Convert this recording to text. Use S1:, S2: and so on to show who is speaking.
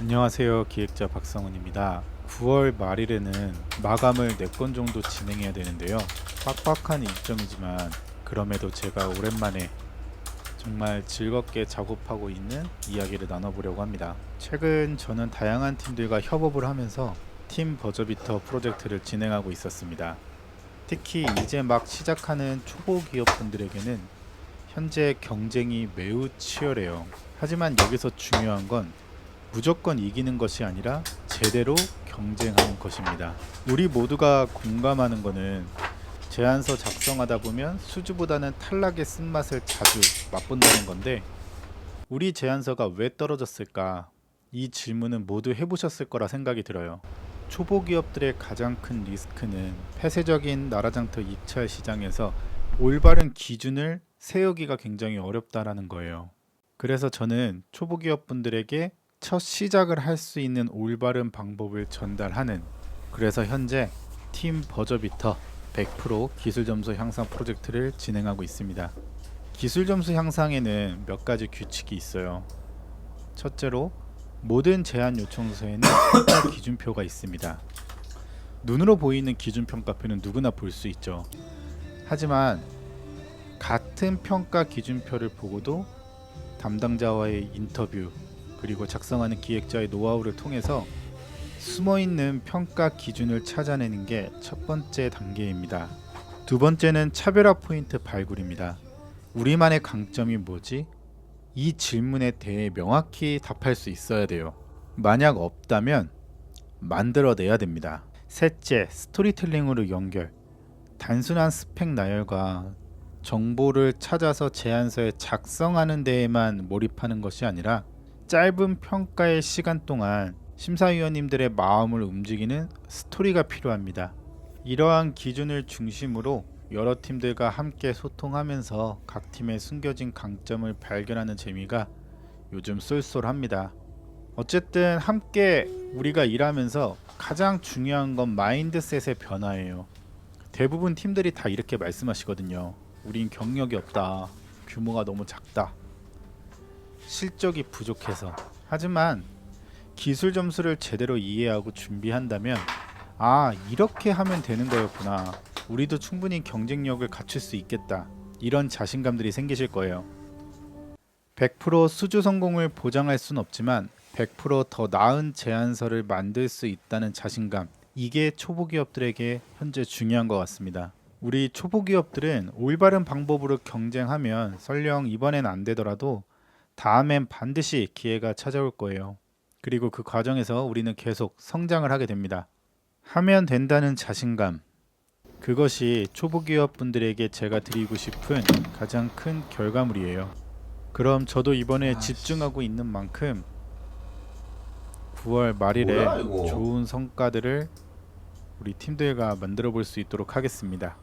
S1: 안녕하세요. 기획자 박성훈입니다. 9월 말일에는 마감을 4건 정도 진행해야 되는데요. 빡빡한 일정이지만 그럼에도 제가 오랜만에 정말 즐겁게 작업하고 있는 이야기를 나눠보려고 합니다. 최근 저는 다양한 팀들과 협업을 하면서 팀 버저비터 프로젝트를 진행하고 있었습니다. 특히 이제 막 시작하는 초보 기업분들에게는 현재 경쟁이 매우 치열해요. 하지만 여기서 중요한 건 무조건 이기는 것이 아니라 제대로 경쟁하는 것입니다. 우리 모두가 공감하는 거는 제안서 작성하다 보면 수주보다는 탈락의 쓴맛을 자주 맛본다는 건데 우리 제안서가 왜 떨어졌을까? 이 질문은 모두 해보셨을 거라 생각이 들어요. 초보 기업들의 가장 큰 리스크는 폐쇄적인 나라장터 입찰 시장에서 올바른 기준을 세우기가 굉장히 어렵다라는 거예요. 그래서 저는 초보 기업분들에게 첫 시작을 할 수 있는 올바른 방법을 전달하는 그래서 현재 팀 버저비터 100% 기술 점수 향상 프로젝트를 진행하고 있습니다. 기술 점수 향상에는 몇 가지 규칙이 있어요. 첫째로 모든 제안 요청서에는 기준표가 있습니다. 눈으로 보이는 기준 평가표는 누구나 볼 수 있죠. 하지만 같은 평가 기준표를 보고도 담당자와의 인터뷰 그리고 작성하는 기획자의 노하우를 통해서 숨어 있는 평가 기준을 찾아내는 게 첫 번째 단계입니다. 두 번째는 차별화 포인트 발굴입니다. 우리만의 강점이 뭐지? 이 질문에 대해 명확히 답할 수 있어야 돼요. 만약 없다면 만들어내야 됩니다. 셋째, 스토리텔링으로 연결. 단순한 스펙 나열과 정보를 찾아서 제안서에 작성하는 데에만 몰입하는 것이 아니라 짧은 평가의 시간 동안 심사위원님들의 마음을 움직이는 스토리가 필요합니다. 이러한 기준을 중심으로 여러 팀들과 함께 소통하면서 각 팀의 숨겨진 강점을 발견하는 재미가 요즘 쏠쏠합니다. 어쨌든 함께 우리가 일하면서 가장 중요한 건 마인드셋의 변화예요. 대부분 팀들이 다 이렇게 말씀하시거든요. 우린 경력이 없다. 규모가 너무 작다. 실적이 부족해서. 하지만 기술 점수를 제대로 이해하고 준비한다면 아, 이렇게 하면 되는 거였구나. 우리도 충분히 경쟁력을 갖출 수 있겠다. 이런 자신감들이 생기실 거예요. 100% 수주 성공을 보장할 순 없지만 100%더 나은 제안서를 만들 수 있다는 자신감. 이게 초보 기업들에게 현재 중요한 것 같습니다. 우리 초보 기업들은 올바른 방법으로 경쟁하면 설령 이번엔 안 되더라도 다음엔 반드시 기회가 찾아올 거예요. 그리고 그 과정에서 우리는 계속 성장을 하게 됩니다. 하면 된다는 자신감. 그것이 초보 기업 분들에게 제가 드리고 싶은 가장 큰 결과물이에요. 그럼 저도 이번에. 집중하고 있는 만큼 9월 말일에
S2: 뭐야, 이거?
S1: 좋은 성과들을 우리 팀들과 만들어 볼 수 있도록 하겠습니다.